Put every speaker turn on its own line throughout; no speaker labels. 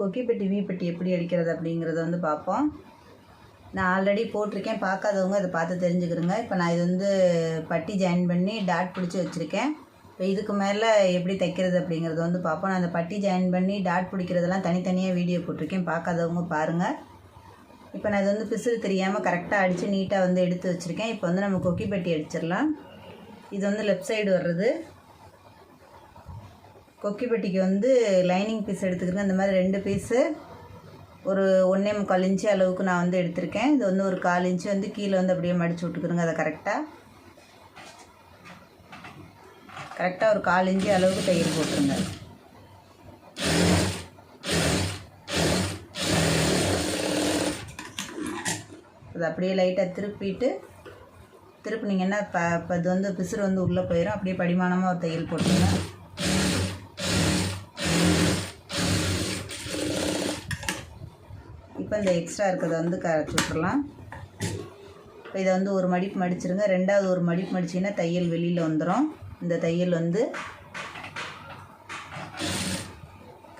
கொக்கி பெட்டி வீ பெட்டி எப்படி அடிக்கிறது அப்படிங்கிறத வந்து பார்ப்போம். நான் ஆல்ரெடி போட்டிருக்கேன். பார்க்காதவங்க அதை பார்த்து தெரிஞ்சுக்கிறோங்க இப்போ நான் இது வந்து பட்டி ஜாயின் பண்ணி டாட் பிடிச்சி வச்சுருக்கேன். இப்போ இதுக்கு மேலே எப்படி தைக்கிறது அப்படிங்கிறத வந்து பார்ப்போம். நான் அந்த பட்டி ஜாயின் பண்ணி டாட் பிடிக்கிறதெல்லாம் தனித்தனியாக வீடியோ போட்டிருக்கேன். பார்க்காதவங்க பாருங்கள் இப்போ நான் இது வந்து பிசுறு தெரியாமல் கரெக்டாக அடித்து நீட்டாக வந்து எடுத்து வச்சுருக்கேன். இப்போ வந்து நம்ம கொக்கிப்பட்டி அடிச்சிடலாம். இது வந்து லெஃப்ட் சைடு வர்றது. கொக்கி பெட்டிக்கு வந்து லைனிங் பீஸ் எடுத்துக்கிறேன் இந்த மாதிரி ரெண்டு பீஸு ஒரு ஒன்றே முக்கால் இன்ச்சு அளவுக்கு நான் வந்து எடுத்திருக்கேன். இது வந்து ஒரு கால் இன்ச்சு வந்து கீழே வந்து அப்படியே மடித்து விட்டுக்கிறோங்க அதை கரெக்டாக கரெக்டாக ஒரு கால் இன்ச்சு அளவுக்கு தையல் போட்டுருங்க. அது அப்படியே லைட்டாக திருப்பிட்டு திருப்பினீங்கன்னா இப்போ இப்போ இது வந்து பிசுறு வந்து உள்ளே போயிடும் அப்படியே படிமானமாக ஒரு தையல் போட்டுருங்க. இப்போ இந்த எக்ஸ்ட்ரா இருக்கிறத வந்து கரைச்சி விட்டுறலாம். இப்போ இதை வந்து ஒரு மடிப்பு மடிச்சிருங்க. ரெண்டாவது ஒரு மடிப்பு மடிச்சிங்கன்னா தையல் வெளியில் வந்துடும் இந்த தையல் வந்து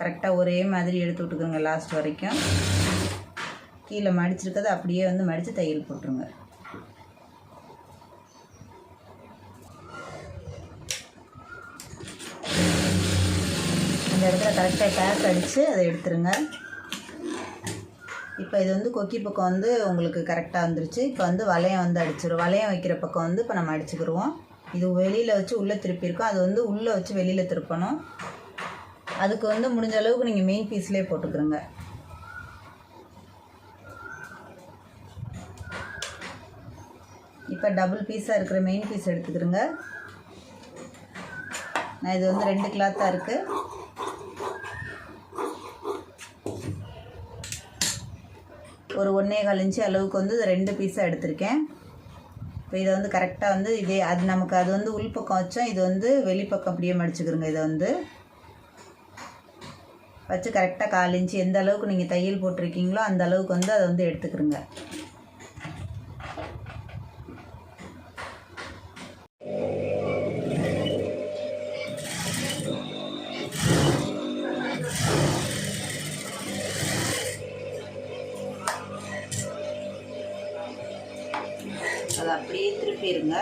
கரெக்டாக ஒரே மாதிரி எடுத்து விட்டுக்குங்க லாஸ்ட் வரைக்கும். கீழே மடிச்சிருக்கதை அப்படியே வந்து மடித்து தையல் போட்டுருங்க. இந்த இடத்துல கரெக்டாக கேஸ் அடித்து அதை எடுத்துருங்க. இப்போ இது வந்து கொக்கி பக்கம் வந்து உங்களுக்கு கரெக்டாக வந்துருச்சு. இப்போ வந்து வளையம் வந்து அடிச்சிடும் வளையம் வைக்கிற பக்கம் வந்து இப்போ நம்ம அடிச்சுக்கிடுவோம் இது வெளியில் வச்சு உள்ளே திருப்பியிருக்கோம். அது வந்து உள்ளே வச்சு வெளியில் திருப்பணும். அதுக்கு வந்து முடிஞ்ச அளவுக்கு நீங்கள் மெயின் பீஸ்லேயே போட்டுக்கிறோங்க இப்போ டபுள் பீஸாக இருக்கிற மெயின் பீஸ் எடுத்துக்கிறோங்க நான் இது வந்து ரெண்டு கிளாத்தாக இருக்குது ஒரு ஒன்றே கால் இன்ச்சு அளவுக்கு வந்து இது ரெண்டு பீஸாக எடுத்திருக்கேன். இப்போ இதை வந்து கரெக்டாக வந்து இதே அது நமக்கு அது வந்து உள்பக்கம் வச்சோம். இது வந்து வெளிப்பக்கம் அப்படியே மடிச்சுக்கிறோங்க இதை வந்து. வச்சு கரெக்டாக கால் இன்ச்சு எந்த அளவுக்கு நீங்கள் தையல் போட்டிருக்கீங்களோ அந்த அளவுக்கு வந்து அதை வந்து எடுத்துக்கிறோங்க. அப்படியே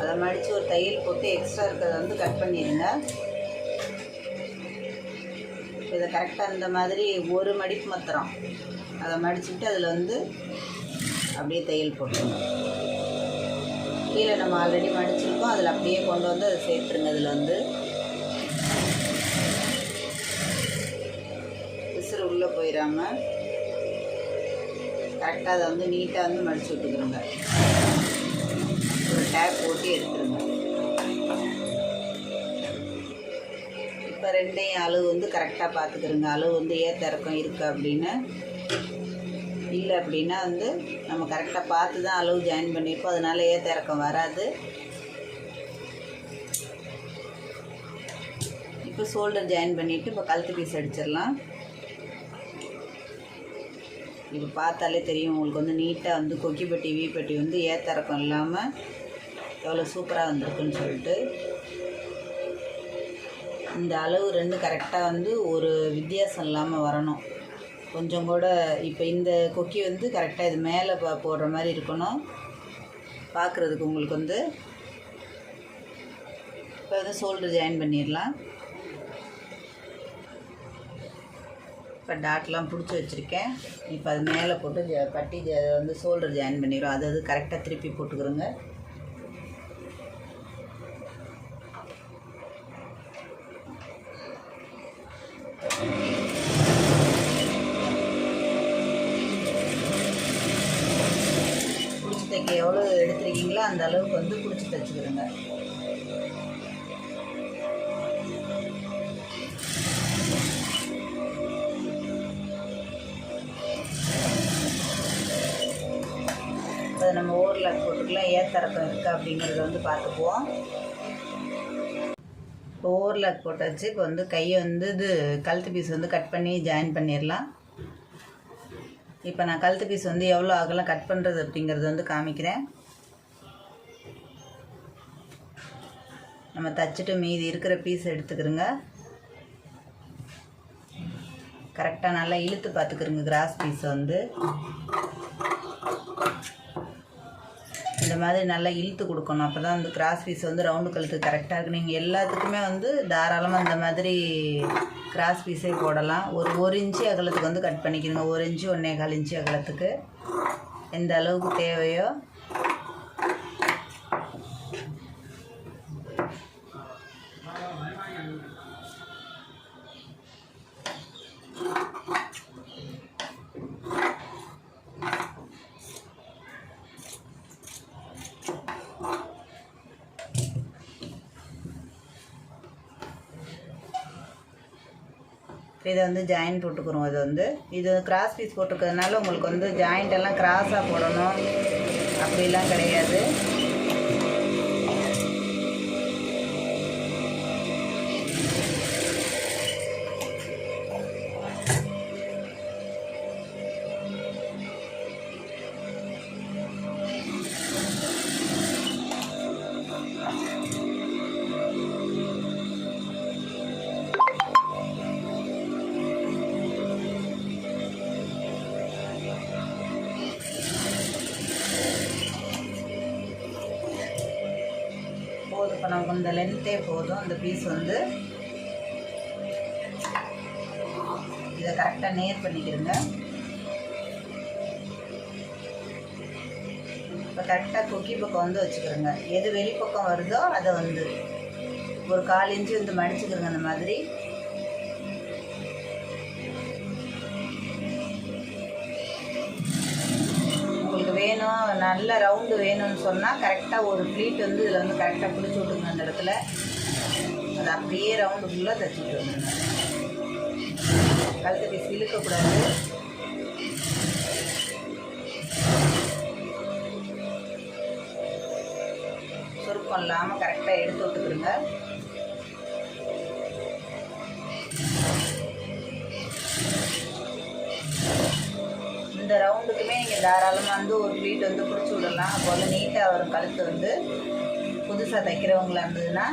அதை மடித்து ஒரு தையல் போட்டு எக்ஸ்ட்ரா இருக்கிறத வந்து கட் பண்ணிடுங்க இதை கரெக்டாக இந்த மாதிரி ஒரு மடிப்பு மாத்திரம். அதை மடிச்சுட்டு அதில் வந்து அப்படியே தையல் போட்டுருங்க. கீழே நம்ம ஆல்ரெடி மடிச்சிருக்கோம். அதில் அப்படியே கொண்டு வந்து அதை சேர்த்துருங்க அதில் வந்து. விசிறு உள்ளே போயிடாம கரெக்டாக அதை வந்து நீட்டாக வந்து மடிச்சு விட்டுக்கிறோங்க. ஒரு டேப் போட்டு எடுத்துருங்க. இப்போ ரெண்டையும் அளவு வந்து கரெக்டாக பார்த்துக்கிறோங்க. அளவு வந்து ஏற்ற இறக்கம் இருக்குது அப்படின்னு. இல்லை அப்படின்னா வந்து நம்ம கரெக்டாக பார்த்து தான் அளவு ஜாயின் பண்ணியிருப்போம் அதனால ஏற்ற இறக்கம் வராது? இப்போ ஷோல்டர் ஜாயின் பண்ணிவிட்டு இப்போ கழுத்து பீஸ் அடிச்சிடலாம். இப்போ பார்த்தாலே தெரியும். உங்களுக்கு வந்து நீட்டாக வந்து கொக்கி பெட்டி வீ பெட்டி வந்து ஏத்தறக்கம் இறக்கம் இல்லாமல் எவ்வளோ சூப்பராக வந்திருக்குன்னு சொல்லிட்டு இந்த அளவு ரெண்டு கரெக்டாக வந்து ஒரு வித்தியாசம் இல்லாமல் வரணும். கொஞ்சம் கூட இப்போ இந்த கொக்கி வந்து கரெக்டாக இது மேலே பா போடுற மாதிரி இருக்கணும். பார்க்குறதுக்கு உங்களுக்கு வந்து இப்போ வந்து ஷோல்டர் ஜாயின் பண்ணிடலாம். இப்போ டாட்லாம் பிடிச்சி வச்சுருக்கேன். இப்போ அது மேலே போட்டு ஜ பட்டி வந்து ஷோல்டர் ஜாயின் பண்ணிடுறோம். அது அது கரெக்டாக திருப்பி போட்டுக்கிறோங்க. நீங்கள் எவ்வளோ எடுத்துருக்கீங்களோ அந்த அளவுக்கு வந்து பிடிச்சி தைச்சிக்கிறோங்க. அதை நம்ம ஓவர்லாக் போட்டுக்கலாம் ஏத்தரக்கம் இருக்கா அப்படிங்கிறத வந்து பார்த்துக்குவோம். இப்போ ஓவர்லாக் போட்டாச்சு இப்போ வந்து கையை வந்து இது கழுத்து பீஸ் வந்து கட் பண்ணி ஜாயின் பண்ணிடலாம். இப்போ நான் கழுத்து பீஸ் வந்து எவ்வளோ அகலம் கட் பண்ணுறது அப்படிங்கிறது வந்து காமிக்கிறேன். நம்ம தச்சுட்டு மீதி இருக்கிற பீஸ் எடுத்துக்கிறோங்க. கரெக்டாக நல்லா இழுத்து பார்த்துக்கிறோங்க கிராஸ் பீஸ் வந்து. இந்த மாதிரி நல்லா இழுத்து கொடுக்கணும். அப்போ தான் அந்த கிராஸ் பீஸ் வந்து ரவுண்டு கழுத்து கரெக்டாக இருக்கு. நீங்கள் எல்லாத்துக்குமே வந்து தாராளமாக இந்த மாதிரி கிராஸ் பீஸே போடலாம். ஒரு ஒரு இன்ச்சு அகலத்துக்கு வந்து கட் பண்ணிக்கிறோங்க ஒரு இன்ச்சு ஒன்றே கால் இன்ச்சு அகலத்துக்கு. எந்த அளவுக்கு தேவையோ இதை வந்து ஜாயின் போட்டுக்கிறோம். இது வந்து இது கிராஸ் பீஸ் போட்டுக்கிறதுனால உங்களுக்கு வந்து ஜாயிண்ட் எல்லாம் கிராஸாக போடணும். அப்படிலாம் கிடையாது. இந்த லென்த்தே போதும். அந்த பீஸ் வந்து இதை கரெக்டாக நேர் பண்ணிக்கிறங்க இப்போ கரெக்டாக குக்கி பக்கம் வந்து வச்சுக்கிறோங்க. எது வெளிப்பக்கம் வருதோ அதை வந்து ஒரு கால் இன்ச்சு வந்து மடிச்சுக்கிறோங்க அந்த மாதிரி. வேணும் நல்ல ரவுண்டு வேணும்னு சொன்னால் கரெக்டாக ஒரு ப்ளீட் வந்து இதில் வந்து கரெக்டாக பிடிச்சி விட்டுங்க அந்த இடத்துல. அது அப்படியே ரவுண்டு ஃபுல்லாக தைச்சிட்டு வந்துடுங்க கழுத்து பீஸ் இழுக்கக்கூடாது சுருக்கம் இல்லாமல் கரெக்டாக எடுத்து விட்டுக்கிறோங்க இந்த ரவுண்டுக்குமே நீங்கள் தாராளமாக வந்து ஒரு ப்ளீட் வந்து பிடிச்சி விடலாம். அப்போ வந்து நீட்டாக வரும் கழுத்து வந்து. புதுசாக தைக்கிறவங்களா இருந்ததுன்னா.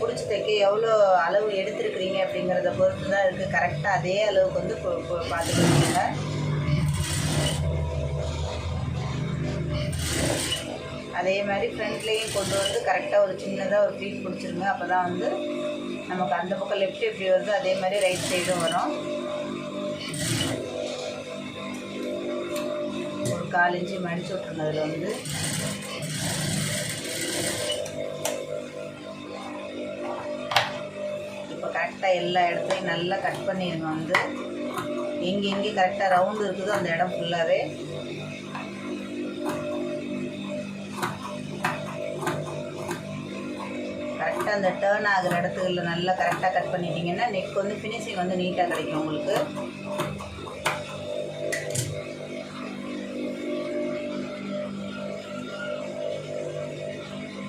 பிடிச்சி தைக்க எவ்வளோ அளவு எடுத்துருக்குறீங்க அப்படிங்கிறத பொறுத்து தான் இருக்குது கரெக்டாக அதே அளவுக்கு வந்து பார்த்துக்கிட்டீங்க அதே மாதிரி ஃப்ரண்ட்லேயும் கொண்டு வந்து கரெக்டாக ஒரு சின்னதாக ஒரு ப்ளீட் பிடிச்சிருங்க. அப்போ தான் வந்து நமக்கு அந்த பக்கம் லெஃப்ட் எப்படி வருதோ அதே மாதிரி ரைட் சைடும் வரும். ஒரு கால் இன்ச்சு மடிச்சு விட்ருங்க அதில் வந்து. இப்போ கரெக்டாக எல்லா இடத்தையும் நல்லா கட் பண்ணிடுங்க வந்து. எங்கெங்கே கரெக்டாக ரவுண்டு இருக்குதோ அந்த இடம் ஃபுல்லாகவே கரெக்டாக அந்த டேர்ன் ஆகிற இடத்துல நல்லா கரெக்டாக கட் பண்ணிட்டீங்கன்னா நெக் வந்து ஃபினிஷிங் வந்து நீட்டாக கிடைக்கும் உங்களுக்கு.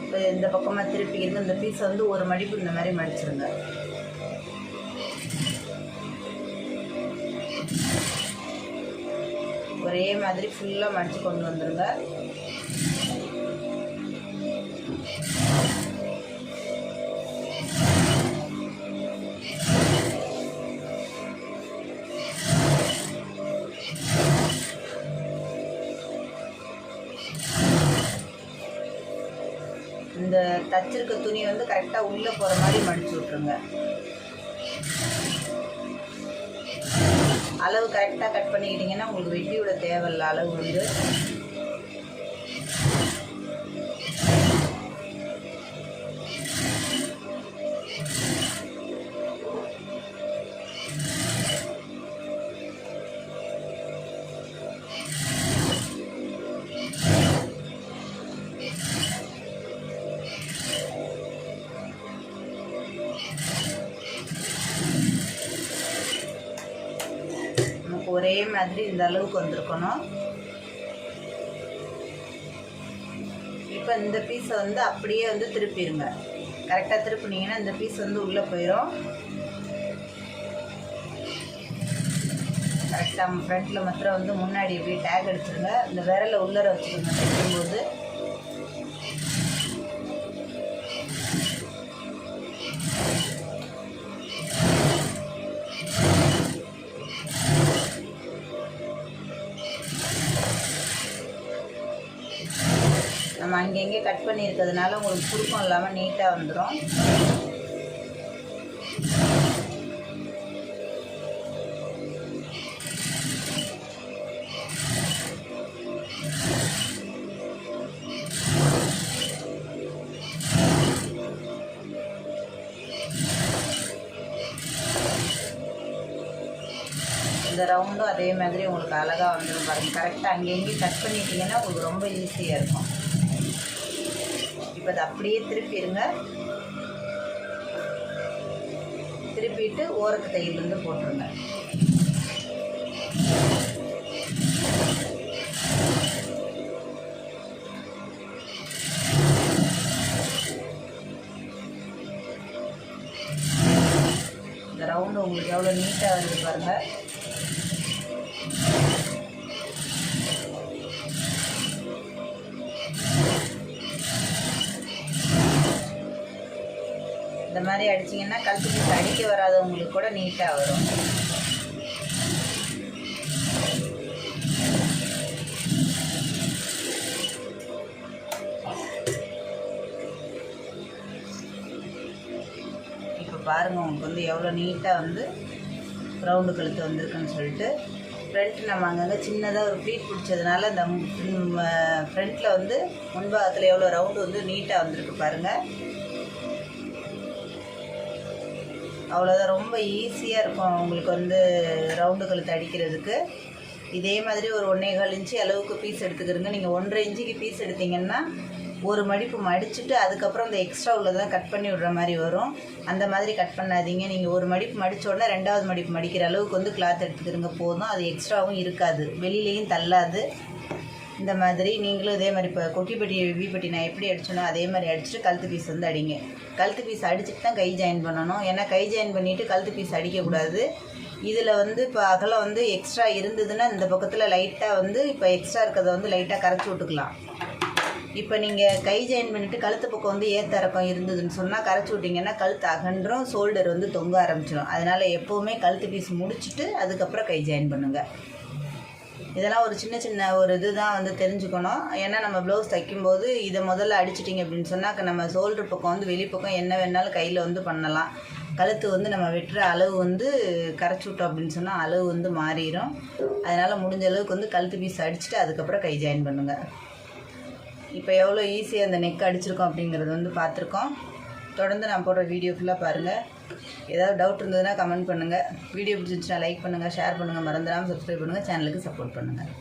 இப்போ இந்த பக்கமாக திருப்பிக்கிறது இந்த பீஸ் வந்து ஒரு மடிப்பு இந்த மாதிரி மடிச்சிருங்க. ஒரே மாதிரி ஃபுல்லாக மடித்து கொண்டு வந்துடுங்க தச்சிருக்க துணி வந்து கரெக்டாக உள்ளே போகிற மாதிரி மடிச்சு விட்ருங்க அளவு கரெக்டாக கட் பண்ணிக்கிட்டிங்கன்னா உங்களுக்கு வெட்டி விட தேவையில்ல அளவு வந்து மாதிரி இந்த அளவுக்கு வந்திருக்கணும். இப்போ இந்த பீஸை வந்து அப்படியே வந்து திருப்பிடுங்க கரெக்டாக திருப்பினீங்கன்னா இந்த பீஸ் வந்து உள்ளே போயிடும் கரெக்டாக ஃப்ரண்ட்டில் மாத்திரம் வந்து முன்னாடி இப்படி டேக் எடுத்துருங்க. இந்த விரலை உள்ளர வச்சுக்கோங்க. தைக்கும்போது கட் பண்ணியிருக்கிறதுனால உங்களுக்கு சுருக்கம் இல்லாமல் நீட்டாக வந்துடும் இந்த ரவுண்டும் அதே மாதிரி உங்களுக்கு அழகாக வந்துடும் பாருங்கள் கரெக்டாக அங்கேயும் கட் பண்ணிட்டீங்கன்னா உங்களுக்கு ரொம்ப ஈஸியாக இருக்கும். இப்போ அதை அப்படியே திருப்பிடுங்க திருப்பிட்டு ஓரத்து தையிலிருந்து போட்டுருங்க. இந்த ரவுண்டு உங்களுக்கு எவ்வளோ நீட்டாக வருது பாருங்கள் இந்த மாதிரி அடிச்சிங்கன்னா கழுத்து பீஸ் அடிக்க வராதவங்களுக்கு கூட நீட்டாக வரும். இப்போ பாருங்கள் உங்களுக்கு வந்து எவ்வளோ நீட்டாக வந்து ரவுண்டு கழுத்து வந்திருக்குன்னு சொல்லிட்டு ஃப்ரண்ட்டு நம்ம அங்கங்கே சின்னதாக ஒரு ப்ளீட் பிடிச்சதுனால அந்த ஃப்ரண்ட்டில் வந்து முன்பாகத்தில் எவ்வளோ ரவுண்டு வந்து நீட்டாக வந்திருக்கு பாருங்கள் அவ்வளோதான் ரொம்ப ஈஸியாக இருக்கும் உங்களுக்கு வந்து ரவுண்டு கழுத்து அடிக்கிறதுக்கு இதே மாதிரி ஒரு ஒன்றே கால் இன்ச்சு அளவுக்கு பீஸ் எடுத்துக்கிறங்க நீங்கள் ஒன்றரை இன்ச்சுக்கு பீஸ் எடுத்தீங்கன்னா ஒரு மடிப்பு மடிச்சுட்டு அதுக்கப்புறம் அந்த எக்ஸ்ட்ரா உள்ளதான் கட் பண்ணி விடுற மாதிரி வரும். அந்த மாதிரி கட் பண்ணாதீங்க. நீங்கள் ஒரு மடிப்பு மடித்த உடனே ரெண்டாவது மடிப்பு மடிக்கிற அளவுக்கு வந்து கிளாத் எடுத்துக்கிறங்க போதும். அது எக்ஸ்ட்ராவும் இருக்காது. வெளியிலையும் தள்ளாது. இந்த மாதிரி நீங்களும் இதே மாதிரி இப்போ கொக்கிப்பட்டி வீப்பட்டி நான் எப்படி அடிச்சனோ அதே மாதிரி அடிச்சுட்டு கழுத்து பீஸ் வந்து அடிங்க. கழுத்து பீஸ் அடிச்சுட்டு தான் கை ஜாயின் பண்ணணும். ஏன்னா கை ஜாயின் பண்ணிவிட்டு கழுத்து பீஸ் அடிக்கக்கூடாது. இதில் வந்து இப்போ அகலம் வந்து எக்ஸ்ட்ரா இருந்ததுன்னா இந்த பக்கத்தில் லைட்டாக வந்து இப்போ எக்ஸ்ட்ரா இருக்கிறத வந்து லைட்டாக கரைச்சி விட்டுக்கலாம். இப்போ நீங்கள் கை ஜாயின் பண்ணிவிட்டு கழுத்து பக்கம் வந்து ஏற்ற இறக்கம் இருந்ததுன்னு சொன்னால் கரைச்சி விட்டிங்கன்னா கழுத்து அகன்றும் ஷோல்டர் வந்து தொங்க ஆரம்பிச்சிடும் அதனால் எப்போவுமே கழுத்து பீஸ் முடிச்சுட்டு அதுக்கப்புறம் கை ஜாயின் பண்ணுங்கள் இதெல்லாம் ஒரு சின்ன சின்ன ஒரு இது தான் வந்து தெரிஞ்சுக்கணும். ஏன்னா நம்ம ப்ளவுஸ் தைக்கும்போது இதை முதல்ல அடிச்சிட்டிங்க அப்படின்னு சொன்னால் நம்ம ஷோல்டர் பக்கம் வந்து வெளிப்பக்கம் என்ன வேணாலும் கையில் வந்து பண்ணலாம். கழுத்து வந்து நம்ம வெட்டுற அளவு வந்து கரைச்சி விட்டோம் அப்படின்னு சொன்னால் அளவு வந்து மாறிடும் அதனால் முடிஞ்ச அளவுக்கு வந்து கழுத்து பீஸ் அடிச்சுட்டு அதுக்கப்புறம் கை ஜாயின் பண்ணுங்கள் இப்போ எவ்வளோ ஈஸியாக அந்த நெக் அடிச்சிருக்கோம் அப்படிங்கிறது வந்து பார்த்துருக்கோம். தொடர்ந்து நான் போடுற வீடியோ ஃபுல்லாக பாருங்கள் ஏதாவது டவுட் இருந்ததுன்னா கமெண்ட் பண்ணுங்கள் வீடியோ பிடிச்சிருந்துச்சுன்னா லைக் பண்ணுங்கள் ஷேர் பண்ணுங்கள் மறந்துடாமல் சப்ஸ்கிரைப் பண்ணுங்கள் சேனலுக்கு சப்போர்ட் பண்ணுங்கள்